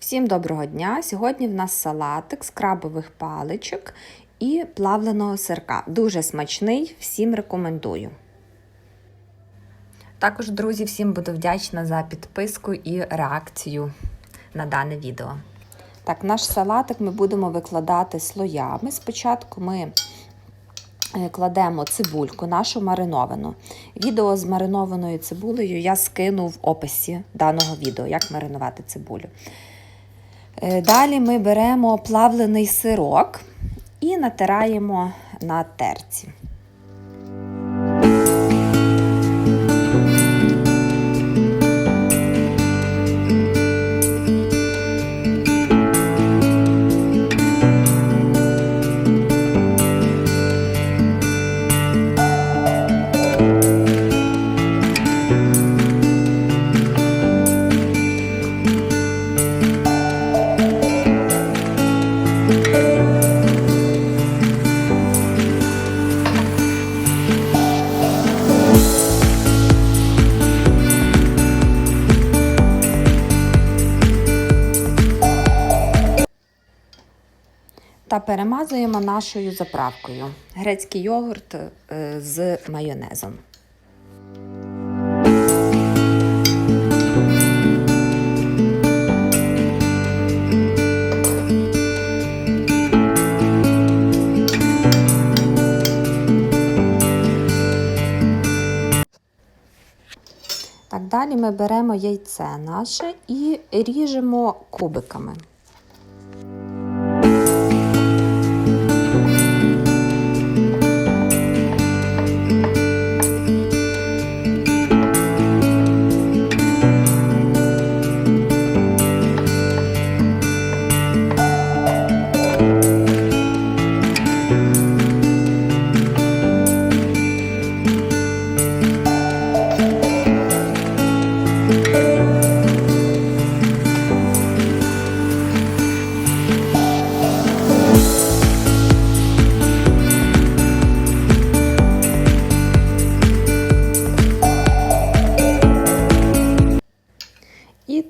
Всім доброго дня! Сьогодні в нас салатик з крабових паличок і плавленого сирка. Дуже смачний, всім рекомендую. Також, друзі, всім буду вдячна за підписку і реакцію на дане відео. Так, наш салатик ми будемо викладати слоями. Спочатку ми е, кладемо цибульку, нашу мариновану. Відео з маринованою цибулею я скину в описі даного відео, як маринувати цибулю. Е, Далі ми беремо плавлений сирок і натираємо на терці. Та перемазуємо нашою заправкою. Грецький йогурт е, з майонезом. Так, далі ми беремо яйце наше і ріжемо кубиками.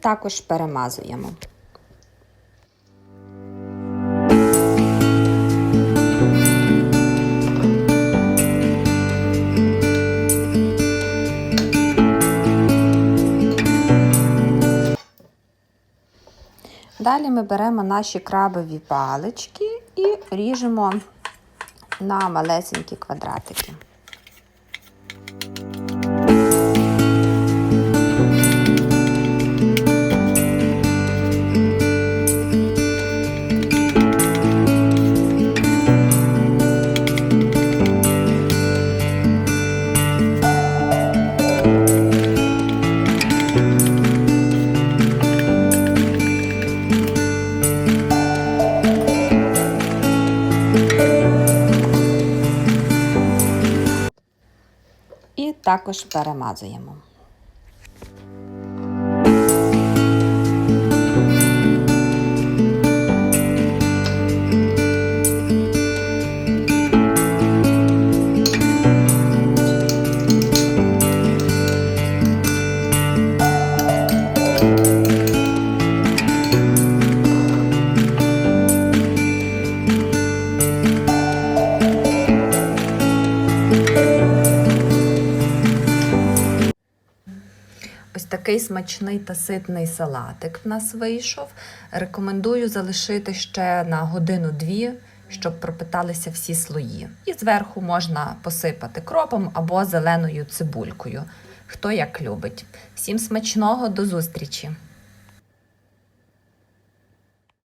Також перемазуємо. Далі ми беремо наші крабові палички і ріжемо на малесенькі квадратики. Також перемазуємо. Такий смачний та ситний салатик в нас вийшов. Рекомендую залишити ще на годину-дві, щоб пропиталися всі слої. І зверху можна посипати кропом або зеленою цибулькою. Хто як любить. Всім смачного, до зустрічі!